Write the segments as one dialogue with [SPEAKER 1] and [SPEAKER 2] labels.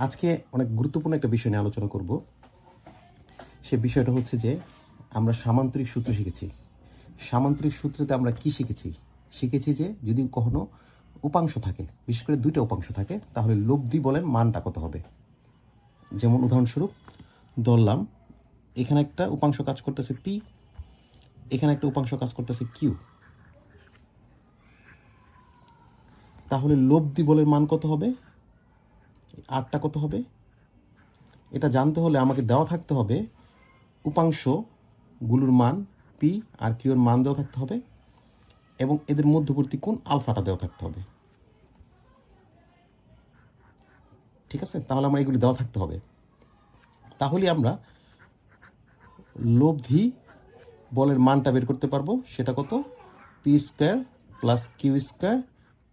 [SPEAKER 1] আজকে অনেক গুরুত্বপূর্ণ একটা বিষয় নিয়ে আলোচনা করব। সে বিষয়টা হচ্ছে যে, আমরা সামান্তরিক সূত্র শিখেছি। সামান্তরিক সূত্রতে আমরা কি শিখেছি? শিখেছি যে, যদি কখনো উপাংশ থাকে, বিশেষ করে দুইটা উপাংশ থাকে, তাহলে লব্ধি বলেন মানটা কত হবে। যেমন উদাহরণস্বরূপ, ধরলাম, এখানে একটা উপাংশ কাজ করতেছে পি এখানে একটা উপাংশ কাজ করতেছে কিউ তাহলে লব্ধি বলের মান কত হবে? আটটা কত হবে। এটা জানতে হলে আমাকে দেওয়া থাকতে হবে উপাংশগুলোর মান, পি আর কিউর মান দেওয়া থাকতে হবে এবং এদের মধ্যবর্তী কোণ আলফাটা দেওয়া থাকতে হবে। ঠিক আছে? তাহলে আমার এগুলি দেওয়া থাকতে হবে। তাহলে আমরা লব্ধি বলের মানটা বের করতে পারব। সেটা কত? P square plus Q square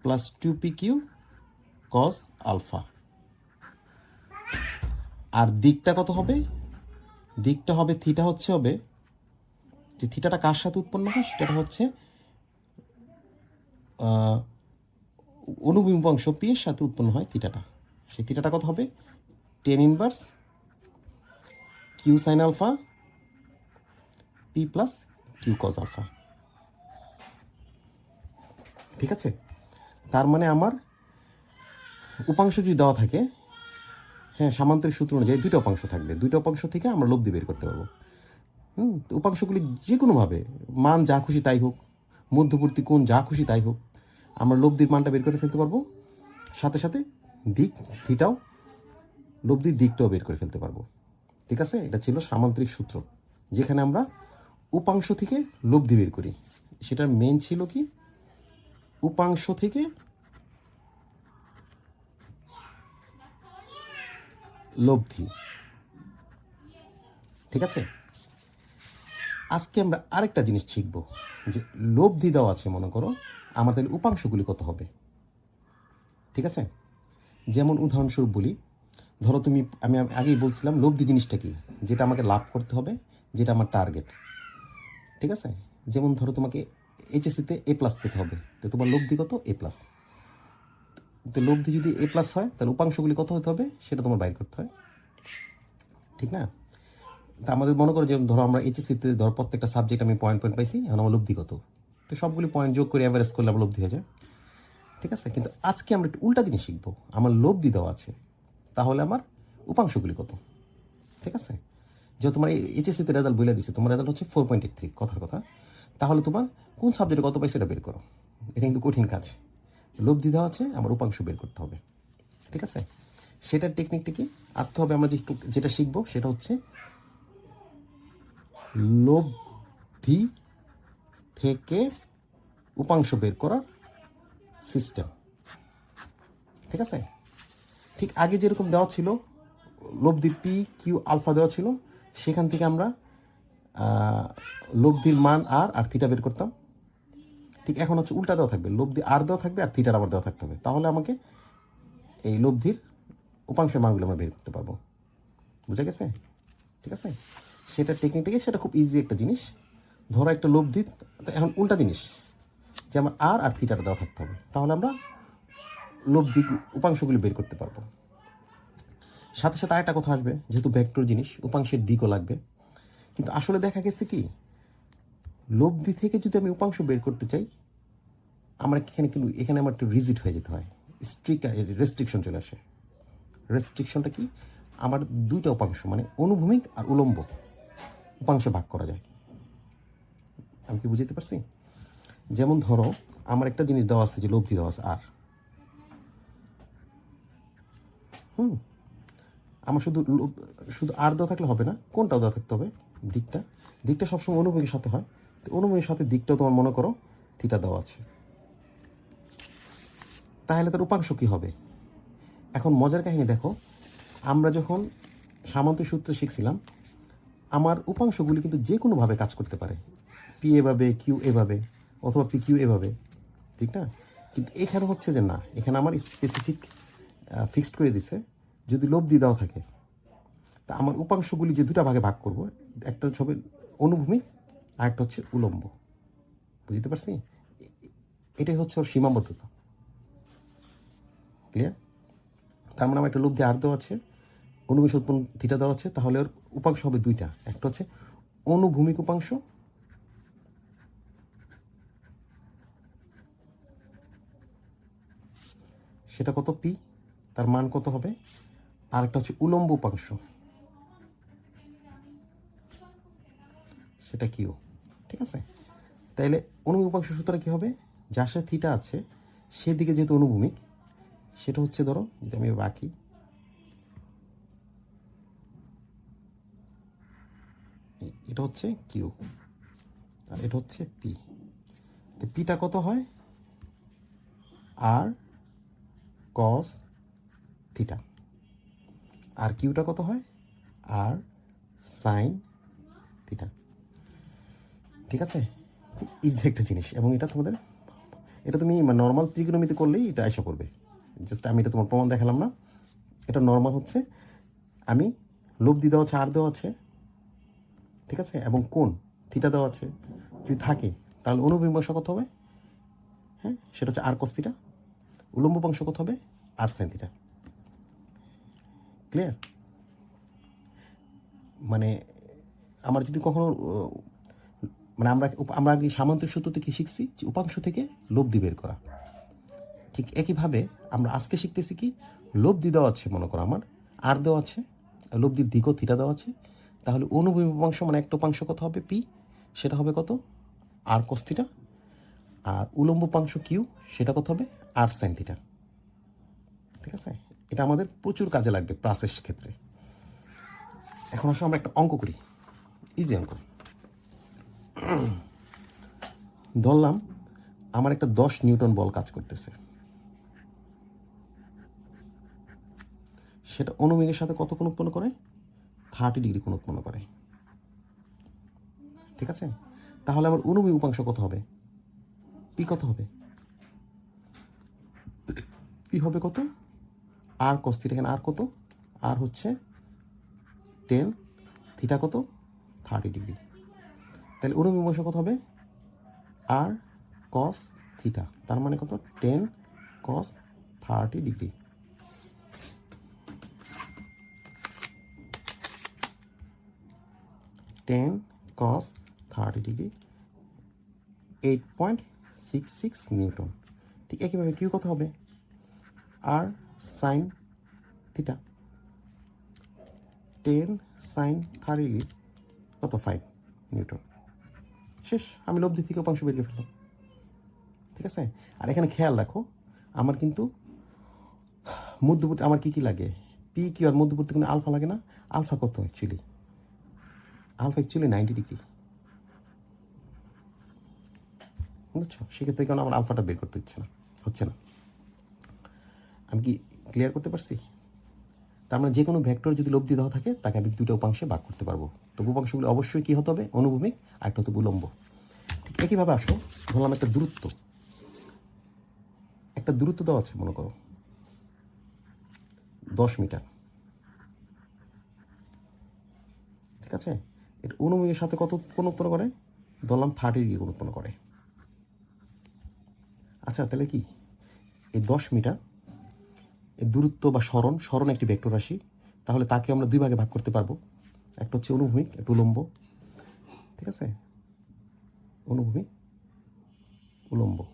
[SPEAKER 1] plus two P Q cos alpha. আর দিকটা কত হবে? দিকটা হবে, থিটা হচ্ছে হবে, যে থিটাটা কার সাথে উৎপন্ন হয়? সেটা হচ্ছে অনুভূমিক অংশ পি এর সাথে উৎপন্ন হয় থিটাটা। সেই থিটাটা কত হবে? Tan inverse Q sine alpha P plus Q cos alpha ঠিক আছে? তার মানে আমার উপাংশ যদি দেওয়া থাকে হ্যাঁ সামান্তরিক সূত্র অনুযায়ী দুইটা উপাংশ থাকবে। দুইটা উপাংশ থেকে আমরা লব্ধি বের করতে পারব। হুম উপাংশগুলি যে কোনোভাবে মান যা খুশি তাই হোক, মধ্যবর্তী কোণ যা খুশি তাই হোক, আমরা লব্ধির মানটা বের করে ফেলতে পারব। সাথে সাথে দিক থিটাও লব্ধির দিকটাও বের করে ফেলতে পারব। ঠিক আছে? এটা ছিল সামান্তরিক সূত্র, যেখানে আমরা উপাংশ থেকে লব্ধি বের করি। সেটার মেন ছিল কি? উপাংশ থেকে লব্ধি। ঠিক আছে? আজকে আমরা আরেকটা জিনিস শিখব যে লব্ধি দেওয়া আছে, মনে করো তাহলে উপাংশগুলি কত হবে। ঠিক আছে? যেমন উদাহরণস্বরূপ বলি, ধরো তুমি, আমি আগেই বলছিলাম লব্ধি জিনিসটা কি? যেটা আমাকে লাভ করতে হবে, যেটা আমার টার্গেট ঠিক আছে? যেমন ধরো তোমাকে এইচএসসিতে এ প্লাস পেতে হবে, তো তোমার লব্ধি কত? এ প্লাস তো লব্ধি যদি এ প্লাস হয়, তাহলে উপাংশগুলি কত হতে হবে? সেটা তোমার বাইর করতে হয়। ঠিক না? তা আমাদের মনে করো যে, ধরো আমরা এইচএসসিতে ধরো প্রত্যেকটা সাবজেক্ট আমি পয়েন্ট পয়েন্ট পাইছি, এখন আমার লব্ধি কত? তো সবগুলি পয়েন্ট যোগ করে অ্যাভারেজ করলে আমার লব্ধি হয়ে যায়। ঠিক আছে? কিন্তু আজকে আমরা একটু উল্টা জিনিস শিখব। আমার লব্ধি দেওয়া আছে। তাহলে আমার উপাংশগুলি কত? ঠিক আছে? যে তোমার এইচএসসিতে রেজাল্ট বলে দিছে, তোমার রেজাল্ট হচ্ছে ফোর পয়েন্ট এইট থ্রি কথার কথা। তাহলে তোমার কোন সাবজেক্টে কত পাইছে সেটা বের করো। এটা কিন্তু কঠিন কাজ। লব্ধি দেওয়া আছে, আমার উপাংশ বের করতে হবে। ঠিক আছে? সেটার টেকনিকটা কি? আজকে হবে আমরা যেটা শিখব, সেটা হচ্ছে লব্ধি থেকে উপাংশ বের করার সিস্টেম ঠিক আছে? ঠিক আগে যেরকম দেওয়া ছিল লব্ধি পি কিউ আলফা দেওয়া ছিল, সেখান থেকে আমরা লব্ধির মান আর আর থিটা বের করতাম। ঠিক এখন হচ্ছে উল্টা দেওয়া থাকবে লব্ধি আর দেওয়া থাকবে আর থিটার আবার দেওয়া থাকতে হবে। তাহলে আমাকে এই লব্ধির উপাংশের মানগুলো আমরা বের করতে পারব। বুঝা গেছে? ঠিক আছে? সেটা টেকনিকটাকে সেটা খুব ইজি একটা জিনিস। ধরো একটা লব্ধি এখন উল্টা জিনিস, যে আমার আর আর থিটাটা দেওয়া থাকতে হবে। তাহলে আমরা লব্ধি উপাংশগুলি বের করতে পারব। সাথে সাথে আরেকটা কথা আসবে, যেহেতু ভেক্টর জিনিস, উপাংশের দিকও লাগবে। কিন্তু আসলে দেখা গেছে কি লব্ধি থেকে যদি আমি উপাংশ বের করতে চাই, আমার এখানে কিন্তু, এখানে আমার একটু রিজিট হয়ে যেতে হয়। স্ট্রিক রেস্ট্রিকশন চলে আসে। রেস্ট্রিকশনটা কি? আমার দুইটা উপাংশ মানে অনুভূমিক আর উলম্ব, উপাংশে ভাগ করা যায়। আমি কি বুঝতে পারছি? যেমন ধরো, আমার একটা জিনিস দেওয়া আছে যে লব্ধি দেওয়া আছে, আর। হুম? আমার শুধু শুধু আর দেওয়া থাকলে হবে না, কোনটাও দেওয়া থাকতে হবে? দিকটা। দিকটা সবসময় অনুভূমিকের সাথে হয়। তো অনুভূমিকের সাথে দিকটাও তোমার মনে করো থিটা দেওয়া আছে। তাহলে তার উপাংশ কী হবে? এখন মজার কাহিনী দেখো, আমরা যখন সামন্ত সূত্র শিখছিলাম, আমার উপাংশগুলি কিন্তু যে কোনোভাবে কাজ করতে পারে। পি এভাবে কিউ এভাবে, অথবা পি কিউ এভাবে, ঠিক না? কিন্তু এখানে হচ্ছে যে না, এখানে আমার স্পেসিফিক ফিক্সড করে দিছে, যদি লব্ধি দেওয়া থাকে। তা আমার উপাংশগুলি যে দুটা ভাগে ভাগ করব, একটা ছবি অনুভূমিক আর একটা হচ্ছে উলম্ব। বুঝতে পারছি? এটাই হচ্ছে ওর সীমাবদ্ধতা। ক্লিয়ার তার মানে আমার একটা লব্ধি আর দেওয়া আছে, অনুভূমিক উৎপন্ন থিটা দেওয়া আছে, তাহলে ওর উপাংশ হবে দুইটা। একটা হচ্ছে অনুভূমিক উপাংশ, সেটা কত পি তার মান কত হবে? আর একটা হচ্ছে উলম্ব উপাংশ, সেটা কিও ঠিক আছে? তাইলে অনুভূমিক উপাংশ সূত্রে কী হবে? যার সাথে থিটা আছে, সেদিকে যেহেতু অনুভূমিক, সেটা হচ্ছে ধরো, যদি আমি বাকি এটা হচ্ছে কিউ আর এটা হচ্ছে পি তো পিটা কত হয়? আর কস থিটা আর কিউটা কত হয়? আর সাইন থিটা ঠিক আছে? খুব ইজি একটা জিনিস। এবং এটা তোমাদের, এটা তুমি নর্মাল ত্রিকোণমিতি করলেই এটা আশা করবে। জাস্ট আমি এটা তোমার প্রমাণ দেখালাম না। এটা নর্মাল হচ্ছে। আমি লোভ লব্ধি দেওয়া আছে আর দেওয়া আছে। ঠিক আছে? এবং কোন থিটা দেওয়া আছে। যদি থাকে, তাহলে অনুবিমর্শ কত হবে? হ্যাঁ সেটা হচ্ছে আর কস থিটা উলম্ব বংশ কত হবে? আর সাইন থিটা ক্লিয়ার মানে আমার যদি কখনো মানে আমরা আমরা আগে সামান্তরিক সূত্রতে কি শিখছি যে উপাংশ থেকে লব্ধি বের করা। ঠিক একইভাবে আমরা আজকে শিখতেছি কি, লব্ধি দেওয়া আছে, মনে করো আমার, আর দেওয়া আছে, লব্ধির দিকও থিটা দেওয়া আছে। তাহলে অনুভূমি উপাংশ মানে একটা উপাংশ কত হবে? পি, সেটা হবে কত? আর কস থিটা। আর উলম্ব উপাংশ কিউ, সেটা কত হবে? আর সাইন থিটা। ঠিক আছে? এটা আমাদের প্রচুর কাজে লাগবে প্রাসেস ক্ষেত্রে। এখন আসলে আমরা একটা অঙ্ক করি। ইজি অঙ্ক। ধরলাম, আমার একটা দশ নিউটন বল কাজ করতেছে। সেটা অনুমেঘের সাথে কত কোণ উৎপন্ন করে? থার্টি ডিগ্রি কোণ উৎপন্ন করে। ঠিক আছে? তাহলে আমার অনুমেঘ উপাংশ কত হবে? পি কত হবে? পি হবে কত? আর কস্তির এখানে আর কত? আর হচ্ছে টেন থিটা কত? Thirty degree. তাহলে অনুভূমিক অংশ কত হবে? আর কস থিটা তার মানে কত? Ten cos thirty degree ten cos thirty degree eight point six six newton ঠিক একইভাবে কিউ কত হবে? আর sine theta ten sine thirty কত? ফাইভ নিউটন শেষ, আমি লব্ধি থেকে উপাংশ বেরিয়ে ফেললাম। ঠিক আছে? আর এখানে খেয়াল রাখো, আমার কিন্তু মধ্যবর্তী, আমার কি কি লাগে? পি কিউ আর মধ্যবর্তী কোনো আলফা লাগে না? আলফা কত actually alpha actually ninety degree বুঝছ? সেক্ষেত্রে কারণ আমার আলফাটা বের করতে হচ্ছে না? হচ্ছে না। আমি কি ক্লিয়ার করতে পারছি? তার মানে যে কোনো ভেক্টর যদি লব্ধি দেওয়া থাকে, তাকে আমি দুটো উপাংশে ভাগ করতে পারব। তো উপাংশগুলো অবশ্যই কী হতে হবে? অনুভূমিক আর একটা হতো উলম্ব ঠিক একইভাবে আসো, ধরলাম একটা দূরত্ব। একটা দূরত্ব দেওয়া আছে, মনে করো। দশ মিটার। ঠিক আছে? এটা অনুভূমিকের সাথে কত কোন উৎপন্ন করে? ধরলাম থার্টি ডিগ্রি উৎপন্ন করে। আচ্ছা তাহলে কি? এই দশ মিটার দূরত্ব বা স্মরণ স্মরণ একটি ভেক্টর রাশি। তাহলে তাকে আমরা দুই ভাগে ভাগ করতে পারব। একটা হচ্ছে অনুভূমিক, একটা উলম্ব। ঠিক আছে? অনুভূমিক, উলম্ব।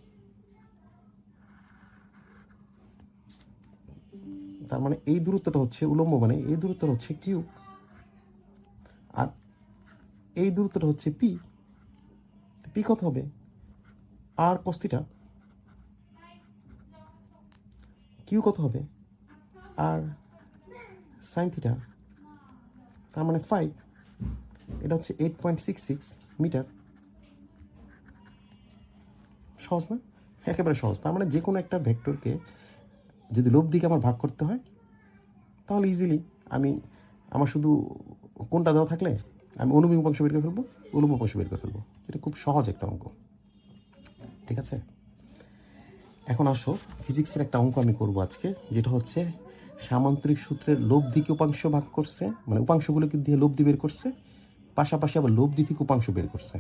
[SPEAKER 1] তার মানে এই দূরত্বটা হচ্ছে উলম্ব মানে এই দূরত্বটা হচ্ছে কিউ আর এই দূরত্বটা হচ্ছে পি। পি কত হবে? আর কস্তিটা কিউ কত হবে? আর সাইন থিটা, তার মানে ফাইভ, এটা হচ্ছে eight point six six metre. সহজ না? একেবারে সহজ। তার মানে যে কোনো একটা ভেক্টরকে যদি লোভ দিকে আমার ভাগ করতে হয়, তাহলে ইজিলি আমি, আমার শুধু কোনটা দেওয়া থাকলে আমি অনুভূমিক উপাংশ বের করে ফেলব, উলম্ব উপাংশ বের করে ফেলব। এটা খুব সহজ একটা অঙ্ক। ঠিক আছে? এখন আসো ফিজিক্সের একটা অঙ্ক আমি করব আজকে, যেটা হচ্ছে সামান্তরিক সূত্রের লব্ধিকে উপাংশ ভাগ করছে মানে উপাংশগুলোকে দিয়ে লব্ধি বের করছে, পাশাপাশি আবার লব্ধি থেকে উপাংশ বের করছে।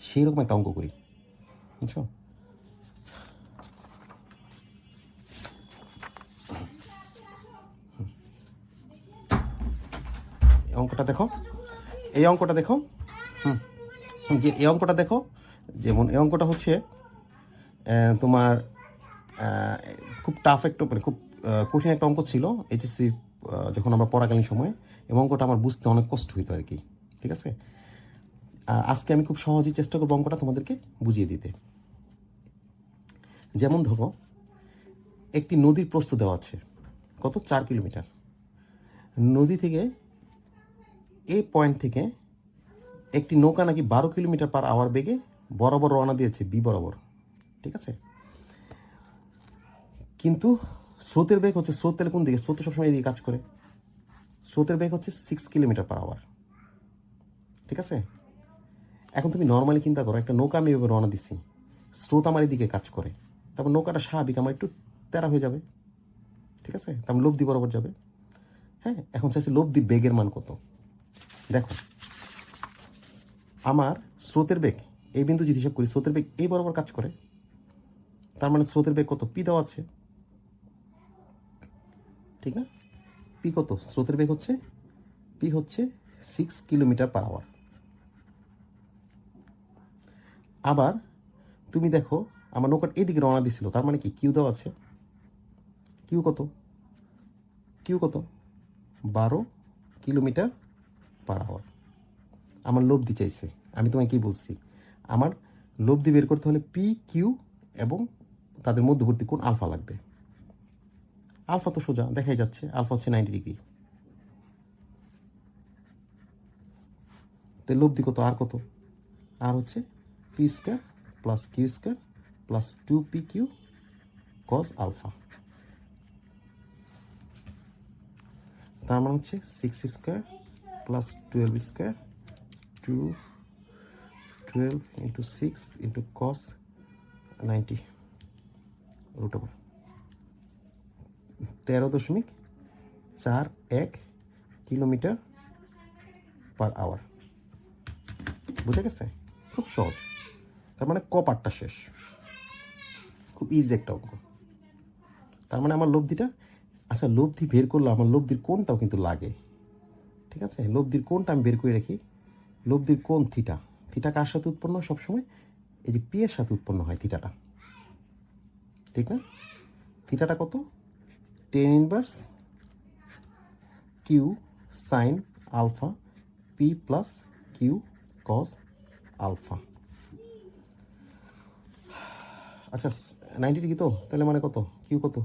[SPEAKER 1] সেই রকম একটা অঙ্ক করি। বুঝছ? অঙ্কটা দেখো। এই অঙ্কটা দেখো। হুম। যে এই অঙ্কটা দেখো, যেমন এই অঙ্কটা হচ্ছে তোমার খুব টাফ একটু মানে খুব কঠিন একটা অঙ্ক ছিল এইচএসসি যখন আমরা পড়াকালীন সময়ে, এবং অঙ্কটা আমার বুঝতে অনেক কষ্ট হইতো আর কি, ঠিক আছে? আজকে আমি খুব সহজেই চেষ্টা করব অঙ্কটা তোমাদেরকে বুঝিয়ে দিতে। যেমন ধরো, একটি নদীর প্রস্থ দেওয়া আছে, কত? চার কিলোমিটার। নদী থেকে এই পয়েন্ট থেকে একটি নৌকা নাকি বারো কিলোমিটার পার আওয়ার বেগে বরাবর রওনা দিয়েছে, বি বরাবর, ঠিক আছে? কিন্তু স্রোতের বেগ হচ্ছে স্রোত তাহলে কোন দিকে? স্রোত সবসময় এদিকে কাজ করে। স্রোতের বেগ হচ্ছে সিক্স কিলোমিটার পার আওয়ার ঠিক আছে? এখন তুমি নর্মালি চিন্তা করো, একটা নৌকা আমি এভাবে রওনা দিচ্ছি স্রোত আমার এদিকে কাজ করে। তারপর নৌকাটা স্বাভাবিক, আমার একটু তেরা হয়ে যাবে। ঠিক আছে? তারপর লোভ লব্ধি বরাবর যাবে। হ্যাঁ এখন চাইছে লব্ধি বেগের মান কত? দেখো, আমার স্রোতের বেগ, এই বিন্দু যদি হিসাব করি, স্রোতের বেগ এই বরাবর কাজ করে। তার মানে স্রোতের বেগ কত? পি দেওয়া আছে। ঠিক না? পি কত? স্রোতের বেগ হচ্ছে? পি হচ্ছে সিক্স কিলোমিটার পার আওয়ার আবার তুমি দেখো, আমার নৌকার এদিকে রওনা দিছিল, তার মানে কি? কিউ দেওয়া আছে। কিউ কত? কিউ কত? বারো কিলোমিটার পার আওয়ার আমার লব্ধি চাইছে। আমি তোমায় কি বলছি? আমার লব্ধি বের করতে হলে পি কিউ এবং তাদের মধ্যবর্তী কোন আলফা লাগবে। আলফা তো সোজা, দেখাই যাচ্ছে। আলফা হচ্ছে নাইনটি ডিগ্রি তো লব্ধি কত? আর কত? আর হচ্ছে P square plus Q square plus two P Q cos alpha তার মানে হচ্ছে six square plus twelve square two twelve into six into cos ninety root over তেরো দশমিক চার এক কিলোমিটার পার আওয়ার। বুঝে গেছে? খুব সহজ। তার মানে ক পার্টটা শেষ। খুব ইজি একটা অঙ্ক। তার মানে আমার লব্ধিটা আচ্ছা লব্ধি বের করলে আমার লব্ধির কোনটাও কিন্তু লাগে। ঠিক আছে? লব্ধির কোনটা আমি বের করে রাখি। লব্ধির কোন থিটা। থিটা কার সাথে উৎপন্ন? হয় সবসময় এই যে পি এর সাথে উৎপন্ন হয় থিটাটা। ঠিক না? থিটাটা কত? Tan inverse Q sine alpha P plus Q cos alpha আচ্ছা নাইনটি ডিগ্রি তো? তাহলে মানে কত? কিউ কত?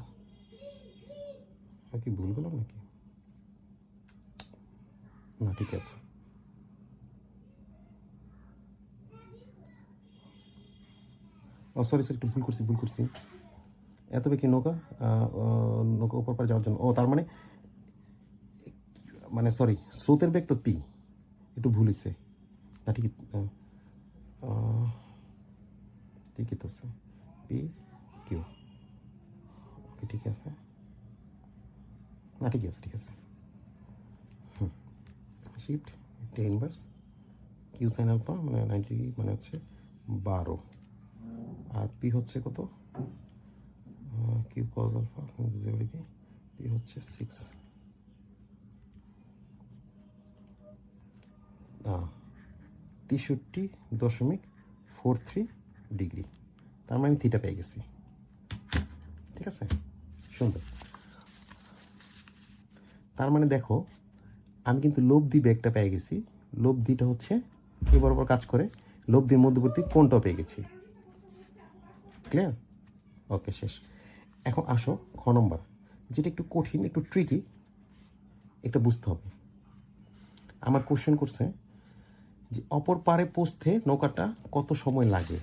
[SPEAKER 1] আমি কি ভুল করলাম নাকি? না, ঠিক আছে। ও সরি স্যার একটু ভুল করছি ভুল করছি। এত বেশি নৌকা নৌকা উপর পারে যাওয়ার জন্য। ও, তার মানে মানে সরি স্রোতের বেগ তো পি একটু ভুল হয়েছে না ঠিক ঠিকই তো পি কিউ ওকে ঠিক আছে। না ঠিক আছে ঠিক আছে। Shift tan inverse Q sine alpha মানে নাইনটি মানে হচ্ছে বারো। আর পি হচ্ছে কত? কিউ কজ আলফা কি? পি হচ্ছে সিক্স তেষট্টি দশমিক ফোর থ্রি ডিগ্রি তার মানে আমি থিটা পেয়ে গেছি। ঠিক আছে? সুন্দর। তার মানে দেখো, আমি কিন্তু লব্ধি ব্যাগটা পেয়ে গেছি। লব্ধিটা হচ্ছে এ বরাবর কাজ করে। লব্ধির মধ্যবর্তী কোনটাও পেয়ে গেছি। ক্লিয়ার ওকে শেষ। এখন আসো, খ নম্বর। যেটা একটু কঠিন, একটু ট্রিকি এটা বুঝতে হবে। আমার কোশ্চেন করছে যে, অপর পারে পৌঁছতে নৌকাটা কত সময় লাগে?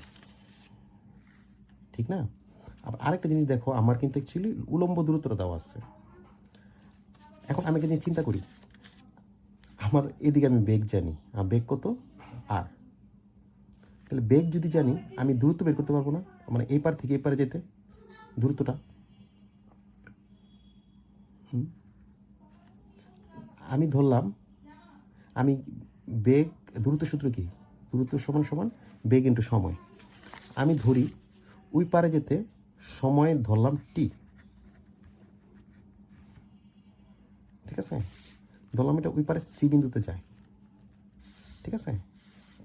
[SPEAKER 1] ঠিক না? আবার আরেকটা জিনিস দেখো, আমার কিন্তু অ্যাকচুয়ালি উলম্ব দূরত্বটা দেওয়া আছে। এখন আমি একটা জিনিস চিন্তা করি। আমার এদিকে আমি বেগ জানি, আর বেগ কত? আর। তাহলে বেগ যদি জানি, আমি দূরত্ব বের করতে পারব না? মানে এই পার থেকে এই পারে যেতে? দূরত্বটা আমি ধরলাম, আমি বেগ, দূরত্ব সূত্র কি? দূরত্ব সমান সমান বেগ ইন্টু সময়। আমি ধরি, ওই পারে যেতে সময় ধরলাম টি ঠিক আছে? ধরলাম এটা ওই পারে সি বিন্দুতে যায়। ঠিক আছে?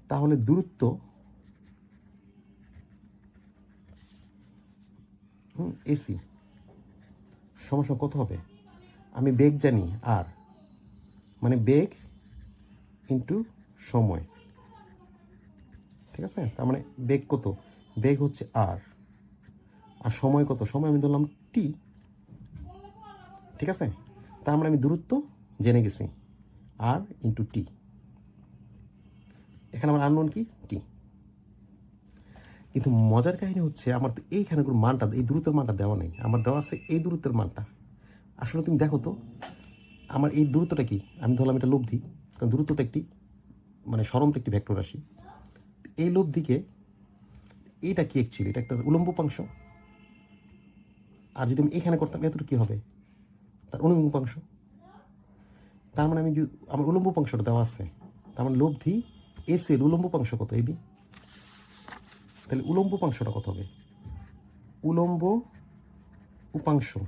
[SPEAKER 1] তাহলে দূরত্ব এসি। সমস্যা কত হবে? আমি বেগ জানি, আর। মানে বেগ ইন্টু সময়। ঠিক আছে? তার মানে বেগ কত? বেগ হচ্ছে আর। আর সময় কত? সময় আমি ধরলাম টি। ঠিক আছে? তার মানে আমি দূরত্ব জেনে গেছি। আর ইন্টু টি। এখানে আমার আননোন কি? টি। কিন্তু মজার কাহিনী হচ্ছে আমার তো এইখানে মানটা, এই দূরত্বের মানটা দেওয়া নেই। আমার দেওয়া আছে এই দূরত্বের মানটা। আসলে তুমি দেখো তো, আমার এই দূরত্বটা কি? আমি ধরলাম এটা লব্ধি, কারণ দূরত্ব তো একটি মানে সরন্ত একটি ভেক্টর রাশি। এই লব্ধিকে এইটা কি অ্যাকচুয়ালি এটা একটা উলম্ব উপাংশ আর যদি আমি এখানে করতাম, এতটুকু কী হবে? তার অনুভূম উপাংশ তার মানে আমি আমার উলম্ব উপাংশটা দেওয়া আছে, তার মানে লব্ধি এস উলম্ব উপাংশ কত এবি তাহলে উলম্ব উপাংশটা কত হবে? উলম্ব উপাংশ।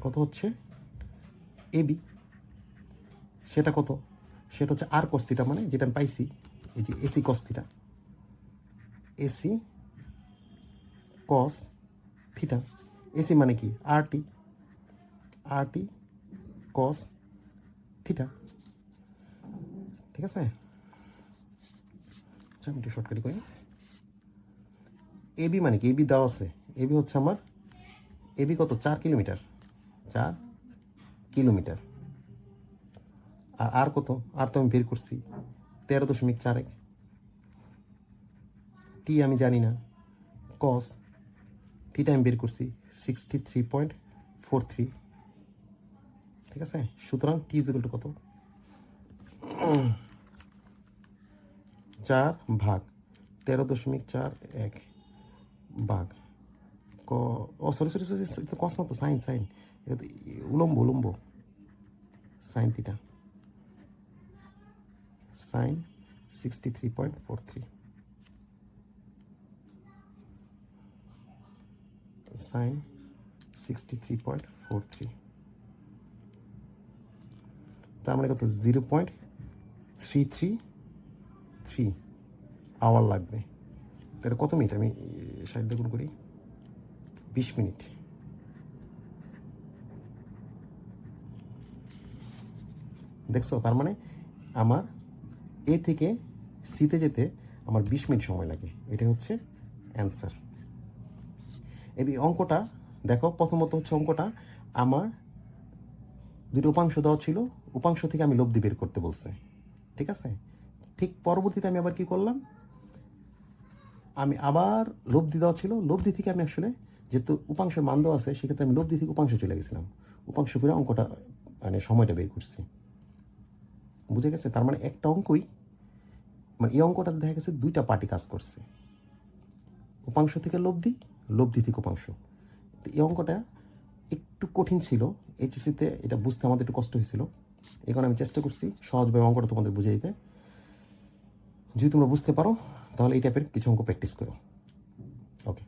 [SPEAKER 1] কত হচ্ছে? এবি সেটা কত? সেটা হচ্ছে আর কস্তিটা মানে যেটা আমি পাইছি, এই যে এসি কস্তিটা এসি কস থিটা এসি মানে কি? আর টি। আর টি কস থিটা ঠিক আছে? আচ্ছা আমি একটু শর্টকাটি করি। এবি মানে কি? এবি দেওয়া আছে। এবি হচ্ছে আমার এবি কত? চার কিলোমিটার। চার কিলোমিটার। আর আর কত? আর তো আমি বের করছি। তেরো দশমিক চার এক। টি আমি জানি না। কস থিটা আমি বের করছি sixty three point four three ঠিক আছে? সুতরাং টি ইজ টু কত? চার ভাগ, তেরো দশমিক চার এক ভাগ। ক, ও সরি সরি সরি তো কস না তো, সাইন সাইন। এটা তো উলম্ব উলম্ব। Sine theta. Sine sixty three point four three. Sine sixty three point four three. তার মানে কত? Zero point three three three hour লাগবে। তাহলে কত মিনিট? আমি ষাট গুণ করি। বিশ মিনিট। দেখছ? তার মানে আমার এ থেকে সিতে যেতে আমার বিশ মিনিট সময় লাগে। এটা হচ্ছে অ্যান্সার। এই অঙ্কটা, দেখো, প্রথমত হচ্ছে অঙ্কটা, আমার দুটো উপাংশ দেওয়া ছিল। উপাংশ থেকে আমি লব্ধি বের করতে বলছে। ঠিক আছে? ঠিক পরবর্তীতে আমি আবার কি করলাম? আমি আবার লব্ধি দেওয়া ছিল। লব্ধি থেকে আমি আসলে যেহেতু উপাংশের মান দেওয়া আছে, সেক্ষেত্রে আমি লব্ধি থেকে উপাংশ চলে গেছিলাম। উপাংশ করে অঙ্কটা মানে সময়টা বের করছি। বুঝে গেছে? তার মানে একটা অঙ্কই মানে এই অঙ্কটা দেখা গেছে দুইটা পার্টি কাজ করছে। উপাংশ থেকে লব্ধি লব্ধি থেকে উপাংশ। তো এই অঙ্কটা একটু কঠিন ছিল। এইচএসিতে এটা বুঝতে আমাদের একটু কষ্ট হয়েছিল। কারণে আমি চেষ্টা করছি সহজভাবে অঙ্কটা তোমাদের বুঝে দিতে যদি তোমরা বুঝতে পারো তাহলে এই টাইপের কিছু অঙ্ক প্র্যাকটিস করো। ওকে